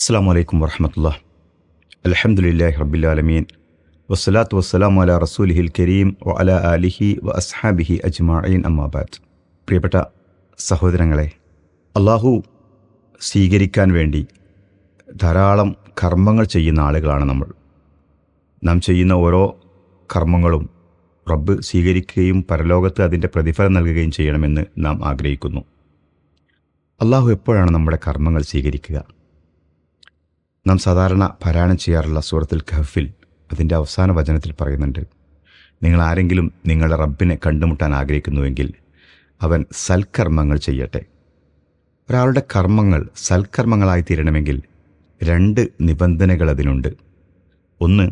അസ്സാം വലൈക്കും വർഹമത്തുള്ള അലഹമുല്ലാഹി റബ്ബിലാലമീൻ വസ്സലാത്തു വസ്സലാം അല റസൂലിഹിൽ കരീം വ അല അലിഹി വ അസ്ഹാബിഹി അജ്മായീൻ അമ്മാബാദ് പ്രിയപ്പെട്ട സഹോദരങ്ങളെ അള്ളാഹു സ്വീകരിക്കാൻ വേണ്ടി ധാരാളം കർമ്മങ്ങൾ ചെയ്യുന്ന ആളുകളാണ് നമ്മൾ. നാം ചെയ്യുന്ന ഓരോ കർമ്മങ്ങളും റബ്ബ് സ്വീകരിക്കുകയും പരലോകത്ത് അതിന്റെ പ്രതിഫലം നൽകുകയും ചെയ്യണമെന്ന് നാം ആഗ്രഹിക്കുന്നു. അള്ളാഹു എപ്പോഴാണ് നമ്മുടെ കർമ്മങ്ങൾ സ്വീകരിക്കുക? നാം സാധാരണ പാരായണം ചെയ്യാറുള്ള സൂറത്തിൽ ഖഫിൽ അതിന്റെ അവസാന വചനത്തിൽ പറയുന്നുണ്ട് നിങ്ങൾ ആരെങ്കിലും നിങ്ങളുടെ റബ്ബിനെ കണ്ടുമുട്ടാൻ ആഗ്രഹിക്കുന്നുവെങ്കിൽ അവൻ സൽക്കർമ്മങ്ങൾ ചെയ്യട്ടെ. ഒരാളുടെ കർമ്മങ്ങൾ സൽക്കർമ്മങ്ങളായി തീരണമെങ്കിൽ രണ്ട് നിബന്ധനകൾ അതിനുണ്ട്. ഒന്ന്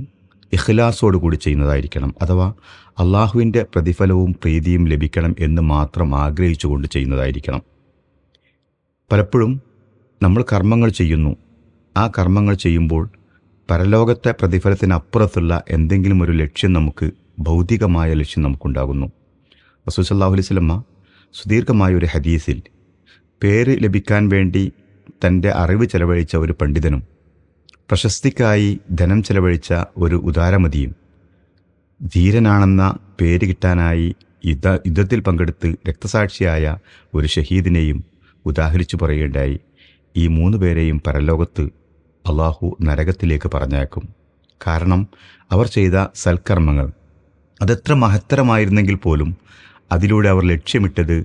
ഇഖ്ലാസോടുകൂടി ചെയ്യുന്നതായിരിക്കണം അഥവാ അള്ളാഹുവിന്റെ പ്രതിഫലവും പ്രീതിയും ലഭിക്കണം എന്ന് മാത്രം ആഗ്രഹിച്ചുകൊണ്ട് ചെയ്യുന്നതായിരിക്കണം. പലപ്പോഴും നമ്മൾ കർമ്മങ്ങൾ ചെയ്യുന്നു ആ കർമ്മങ്ങൾ ചെയ്യുമ്പോൾ പരലോകത്തെ പ്രതിഫലത്തിനപ്പുറത്തുള്ള എന്തെങ്കിലും ഒരു ലക്ഷ്യം നമുക്ക് ഭൗതികമായ ലക്ഷ്യം നമുക്കുണ്ടാകുന്നു. റസൂസല്ലാഹു അലൈഹി സ്വലമ്മ സുദീർഘമായ ഒരു ഹദീസിൽ പേര് ലഭിക്കാൻ വേണ്ടി തന്റെ അറിവ് ചെലവഴിച്ച ഒരു പണ്ഡിതനും പ്രശസ്തിക്കായി ധനം ചെലവഴിച്ച ഒരു ഉദാരമതിയും ധീരനാണെന്ന പേര് കിട്ടാനായി യുദ്ധ യുദ്ധത്തിൽ പങ്കെടുത്ത് രക്തസാക്ഷിയായ ഒരു ഷഹീദിനെയും ഉദാഹരിച്ചു പറയേണ്ടായി ഈ മൂന്ന് പേരെയും പരലോകത്ത് അള്ളാഹു നരകത്തിലേക്ക് പറഞ്ഞേക്കും കാരണം അവർ ചെയ്ത സൽക്കർമ്മങ്ങൾ അതെത്ര മഹത്തരമായിരുന്നെങ്കിൽ പോലും അതിലൂടെ അവർ ലക്ഷ്യമിട്ടത്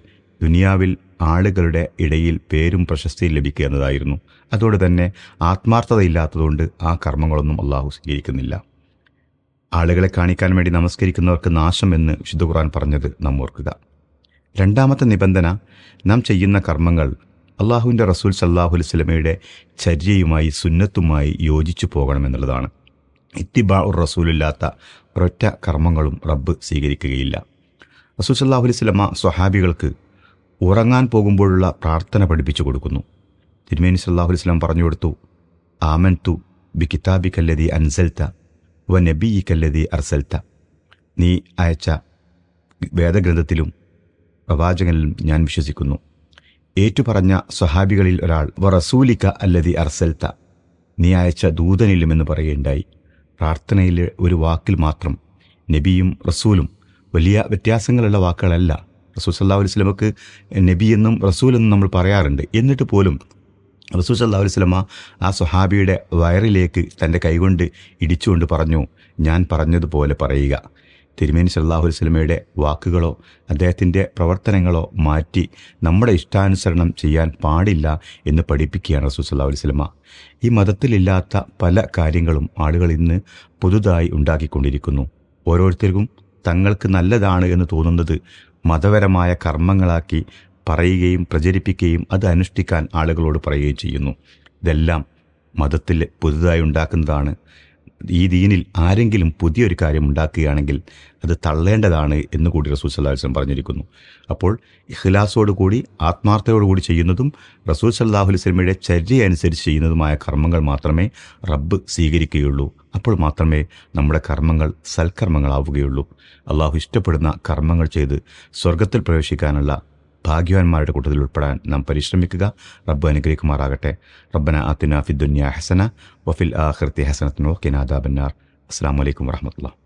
ദുനിയാവിൽ ആളുകളുടെ ഇടയിൽ പേരും പ്രശസ്തിയും ലഭിക്കുക എന്നതായിരുന്നു. അതോടെ തന്നെ ആത്മാർത്ഥതയില്ലാത്തതുകൊണ്ട് ആ കർമ്മങ്ങളൊന്നും അള്ളാഹു സ്വീകരിക്കുന്നില്ല. ആളുകളെ കാണിക്കാൻ വേണ്ടി നമസ്കരിക്കുന്നവർക്ക് നാശം എന്ന് വിശുദ്ധ ഖുർആൻ പറഞ്ഞത് നാം ഓർക്കുക രണ്ടാമത്തെ നിബന്ധന നാം ചെയ്യുന്ന കർമ്മങ്ങൾ അള്ളാഹുവിന്റെ റസൂൽ സല്ലാഹു അലുസ്ലമയുടെ ചര്യയുമായി സുന്നത്തുമായി യോജിച്ചു പോകണമെന്നുള്ളതാണ്. ഇത്തിബാ ഉർ റസൂലില്ലാത്ത ഒരൊറ്റ കർമ്മങ്ങളും റബ്ബ് സ്വീകരിക്കുകയില്ല. റസൂൽ സല്ലാഹു അലുസ്ലമ സ്വഹാബികൾക്ക് ഉറങ്ങാൻ പോകുമ്പോഴുള്ള പ്രാർത്ഥന പഠിപ്പിച്ചു കൊടുക്കുന്നു. തിരുമേനി സല്ലാഹു വസ്ലാം പറഞ്ഞു കൊടുത്തു ആമൻ തു ബി കിതാബി കല്ലതി അൻസൽത്ത വ നബി ഇ കല്ലതി അർസൽത്ത നീ അയച്ച വേദഗ്രന്ഥത്തിലും പ്രവാചകനിലും ഞാൻ വിശ്വസിക്കുന്നു. ഏറ്റുപറഞ്ഞ സ്വഹാബികളിൽ ഒരാൾ വറസൂലിക്ക റസൂലിക്ക അല്ലതി അർസൽത്ത നീ അയച്ച ദൂതനിലുമെന്ന് പറയുകയുണ്ടായി. പ്രാർത്ഥനയിലെ ഒരു വാക്കിൽ മാത്രം നബിയും റസൂലും വലിയ വ്യത്യാസങ്ങളുള്ള വാക്കുകളല്ല. റസൂൽ സല്ലാ അലൈഹി നബി എന്നും റസൂൽ എന്നും നമ്മൾ പറയാറുണ്ട്. എന്നിട്ട് പോലും റസൂൽ സല്ലാ അലൈഹി സ്വലമ ആ സ്വഹാബിയുടെ വയറിലേക്ക് തന്റെ കൈകൊണ്ട് ഇടിച്ചുകൊണ്ട് പറഞ്ഞു ഞാൻ പറഞ്ഞതുപോലെ പറയുക. തിരുമേനി സല്ലാഹു വസ്ലമയുടെ വാക്കുകളോ അദ്ദേഹത്തിന്റെ പ്രവർത്തനങ്ങളോ മാറ്റി നമ്മുടെ ഇഷ്ടാനുസരണം ചെയ്യാൻ പാടില്ല എന്ന് പഠിപ്പിക്കുകയാണ് റസൂൽ സല്ലാഹു വസ്ലമ ഈ മതത്തിലില്ലാത്ത പല കാര്യങ്ങളും ആളുകൾ ഇന്ന് പുതുതായി ഉണ്ടാക്കിക്കൊണ്ടിരിക്കുന്നു. ഓരോരുത്തർക്കും തങ്ങൾക്ക് നല്ലതാണ് എന്ന് തോന്നുന്നത് മതപരമായ കർമ്മങ്ങളാക്കി പറയുകയും പ്രചരിപ്പിക്കുകയും അത് അനുഷ്ഠിക്കാൻ ആളുകളോട് പറയുകയും ചെയ്യുന്നു. ഇതെല്ലാം മതത്തിൽ പുതുതായി ഉണ്ടാക്കുന്നതാണ്. ഈ ദീനിൽ ആരെങ്കിലും പുതിയൊരു കാര്യം ഉണ്ടാക്കുകയാണെങ്കിൽ അത് തള്ളേണ്ടതാണ് എന്ന് കൂടി റസൂൽ സല്ലാഹു വസ്ലം പറഞ്ഞിരിക്കുന്നു. അപ്പോൾ ഇഖ്ലാസോടുകൂടി ആത്മാർത്ഥയോടുകൂടി ചെയ്യുന്നതും റസൂൽ സല്ലാഹു വസ്ലമയുടെ ചര്യ അനുസരിച്ച് ചെയ്യുന്നതുമായ കർമ്മങ്ങൾ മാത്രമേ റബ്ബ് സ്വീകരിക്കുകയുള്ളൂ. അപ്പോൾ മാത്രമേ നമ്മുടെ കർമ്മങ്ങൾ സൽക്കർമ്മങ്ങളാവുകയുള്ളൂ. അള്ളാഹു ഇഷ്ടപ്പെടുന്ന കർമ്മങ്ങൾ ചെയ്ത് സ്വർഗത്തിൽ പ്രവേശിക്കാനുള്ള ഭാഗ്യവാന്മാരുടെ കൂട്ടത്തിൽ ഉൾപ്പെടാൻ നാം പരിശ്രമിക്കുക. റബ്ബ് അനുഗ്രഹിക്കുമാറാകട്ടെ. റബ്ബന അത്തിന ഫിദ്ദുന്യ ഹസന വഫിൽ ആഹൃത്തി ഹസനത്തിനോ കിനാദാബന്നാർ അസ്സാം വലൈക്കും വർഹമത്തുള്ള